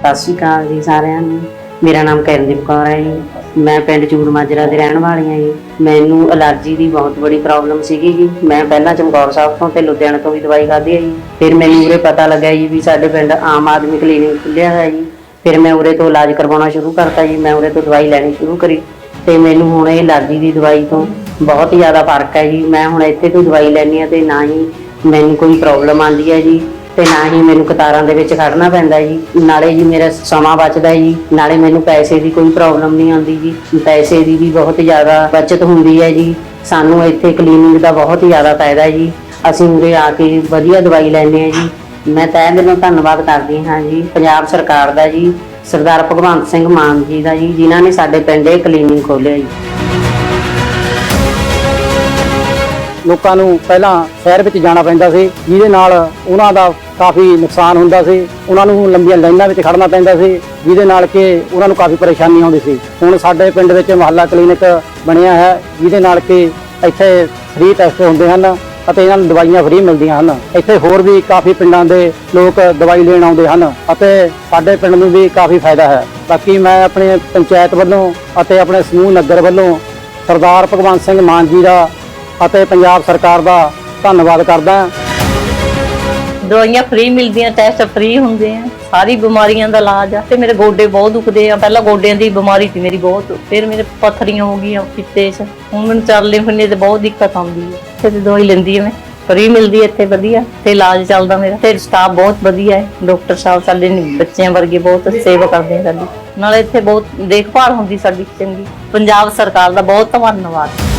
ਸਤਿ ਸ਼੍ਰੀ ਅਕਾਲ ਜੀ ਸਾਰਿਆਂ ਨੂੰ। ਮੇਰਾ ਨਾਮ ਕਰਨਦੀਪ ਕੌਰ ਹੈ ਜੀ। ਮੈਂ ਪਿੰਡ ਚੂੜ ਮਾਜਰਾ ਦੇ ਰਹਿਣ ਵਾਲੀ ਹਾਂ ਜੀ। ਮੈਨੂੰ ਅਲਰਜੀ ਦੀ ਬਹੁਤ ਬੜੀ ਪ੍ਰੋਬਲਮ ਸੀਗੀ ਜੀ। ਮੈਂ ਪਹਿਲਾਂ ਚਮਕੌਰ ਸਾਹਿਬ ਤੋਂ ਤੇ ਲੁਧਿਆਣਾ ਤੋਂ ਵੀ ਦਵਾਈ ਖਾਧੀ ਹੈ ਜੀ। ਫਿਰ ਮੈਨੂੰ ਉਰੇ ਪਤਾ ਲੱਗਾ ਜੀ ਵੀ ਸਾਡੇ ਪਿੰਡ ਆਮ ਆਦਮੀ ਕਲੀਨਿਕ ਖੁੱਲਿਆ ਹੋਇਆ ਜੀ। ਫਿਰ ਮੈਂ ਉਰੇ ਤੋਂ ਇਲਾਜ ਕਰਵਾਉਣਾ ਸ਼ੁਰੂ ਕਰਤਾ ਜੀ, ਮੈਂ ਉਰੇ ਤੋਂ ਦਵਾਈ ਲੈਣੀ ਸ਼ੁਰੂ ਕਰੀ ਤੇ ਮੈਨੂੰ ਹੁਣ ਇਹ ਅਲਰਜੀ ਦੀ ਦਵਾਈ ਤੋਂ ਬਹੁਤ ਜ਼ਿਆਦਾ ਫ਼ਰਕ ਹੈ ਜੀ। ਮੈਂ ਹੁਣ ਇੱਥੇ ਤੋਂ ਦਵਾਈ ਲੈਣੀ ਆ ਤੇ ਨਾ ਹੀ ਮੈਨੂੰ ਕੋਈ ਪ੍ਰੋਬਲਮ ਆਉਂਦੀ ਹੈ ਜੀ ਤੇ ਨਾ ਹੀ ਮੈਨੂੰ ਕਤਾਰਾਂ ਦੇ ਵਿੱਚ ਖੜਨਾ ਪੈਂਦਾ ਜੀ। ਨਾਲੇ ਜੀ ਮੇਰਾ ਸਮਾਂ ਬਚਦਾ ਜੀ, ਨਾਲੇ ਮੈਨੂੰ ਪੈਸੇ ਦੀ ਕੋਈ ਪ੍ਰੋਬਲਮ ਨਹੀਂ ਆਉਂਦੀ ਜੀ। ਪੈਸੇ ਦੀ ਵੀ ਬਹੁਤ ਜ਼ਿਆਦਾ ਬਚਤ ਹੁੰਦੀ ਹੈ ਜੀ। ਸਾਨੂੰ ਇੱਥੇ ਕਲੀਨਿਕ ਦਾ ਬਹੁਤ ਜ਼ਿਆਦਾ ਫਾਇਦਾ ਜੀ। ਅਸੀਂ ਉਰੇ ਆ ਕੇ ਵਧੀਆ ਦਵਾਈ ਲੈਂਦੇ ਹਾਂ ਜੀ। ਮੈਂ ਤਹਿ ਦਿਲੋਂ ਧੰਨਵਾਦ ਕਰਦੀ ਹਾਂ ਜੀ, ਪੰਜਾਬ ਸਰਕਾਰ ਦਾ ਜੀ, ਸਰਦਾਰ ਭਗਵੰਤ ਸਿੰਘ ਮਾਨ ਜੀ ਦਾ ਜੀ, ਜਿਨ੍ਹਾਂ ਨੇ ਸਾਡੇ ਪਿੰਡ ਇਹ ਕਲੀਨਿਕ ਖੋਲ੍ਹਿਆ ਜੀ। ਲੋਕਾਂ ਨੂੰ ਪਹਿਲਾਂ ਸ਼ਹਿਰ ਵਿੱਚ ਜਾਣਾ ਪੈਂਦਾ ਸੀ, ਜਿਹਦੇ ਨਾਲ ਉਹਨਾਂ ਦਾ ਕਾਫੀ ਨੁਕਸਾਨ ਹੁੰਦਾ ਸੀ, ਉਹਨਾਂ ਨੂੰ ਲੰਬੀਆਂ ਲਾਈਨਾਂ ਵਿੱਚ ਖੜਨਾ ਪੈਂਦਾ ਸੀ, ਜਿਹਦੇ ਨਾਲ ਕਿ ਉਹਨਾਂ ਨੂੰ ਕਾਫੀ ਪਰੇਸ਼ਾਨੀ ਆਉਂਦੀ ਸੀ। ਹੁਣ ਸਾਡੇ ਪਿੰਡ ਵਿੱਚ ਮੁਹੱਲਾ ਕਲੀਨਿਕ ਬਣਿਆ ਹੈ, ਜਿਹਦੇ ਨਾਲ ਕਿ ਇੱਥੇ ਫ੍ਰੀ ਟੈਸਟ ਹੁੰਦੇ ਹਨ ਅਤੇ ਇਹਨਾਂ ਨੂੰ ਦਵਾਈਆਂ ਫ੍ਰੀ ਮਿਲਦੀਆਂ ਹਨ। ਇੱਥੇ ਹੋਰ ਵੀ ਕਾਫੀ ਪਿੰਡਾਂ ਦੇ ਲੋਕ ਦਵਾਈ ਲੈਣ ਆਉਂਦੇ ਹਨ ਅਤੇ ਸਾਡੇ ਪਿੰਡ ਨੂੰ ਵੀ ਕਾਫੀ ਫਾਇਦਾ ਹੈ। ਬਾਕੀ ਮੈਂ ਆਪਣੇ ਪੰਚਾਇਤ ਵੱਲੋਂ ਅਤੇ ਆਪਣੇ ਸਮੂਹ ਨਗਰ ਵੱਲੋਂ ਸਰਦਾਰ ਭਗਵੰਤ ਸਿੰਘ ਮਾਨ ਜੀ ਦਾ ਅਤੇ ਪੰਜਾਬ ਸਰਕਾਰ ਦਾ ਧੰਨਵਾਦ ਕਰਦਾ ਦਵਾਈਆਂ ਫ੍ਰੀ ਮਿਲਦੀਆਂ ਟੈਸਟ ਫ੍ਰੀ ਹੁੰਦੇ ਆ। ਸਾਰੀ ਬਿਮਾਰੀਆਂ ਦਾ ਇਲਾਜ ਆ। ਤੇ ਮੇਰੇ ਗੋਡੇ ਬਹੁਤ ਦੁਖਦੇ ਆ। ਪਹਿਲਾਂ ਗੋਡਿਆਂ ਦੀ ਬਿਮਾਰੀ ਸੀ ਮੇਰੀ ਬਹੁਤ। ਫਿਰ ਮੇਰੇ ਪੱਥਰੀਆਂ ਹੋ ਗਈਆਂ ਪਿੱਤੇ 'ਚ। ਹੁਣ ਮੈਨੂੰ ਚੱਲਦੇ ਫਿਰਨੇ ਤੇ ਬਹੁਤ ਦਿੱਕਤ ਆਉਂਦੀ ਹੈ ਤੇ ਦਵਾਈ ਲੈਂਦੀ ਆ ਮੈਂ, ਫਰੀ ਮਿਲਦੀ ਹੈ ਇੱਥੇ ਵਧੀਆ, ਤੇ ਇਲਾਜ ਚੱਲਦਾ ਮੇਰਾ, ਤੇ ਸਟਾਫ ਬਹੁਤ ਵਧੀਆ ਹੈ ਡਾਕਟਰ ਸਾਹਿਬ ਸਾਡੇ ਬੱਚਿਆਂ ਵਰਗੇ ਬਹੁਤ ਸੇਵਾ ਕਰਦੇ ਆ ਸਾਡੀ, ਨਾਲੇ ਇੱਥੇ ਬਹੁਤ ਦੇਖਭਾਲ ਹੁੰਦੀ ਸਾਡੀ ਚੰਗੀ, ਪੰਜਾਬ ਸਰਕਾਰ ਦਾ ਬਹੁਤ ਧੰਨਵਾਦ।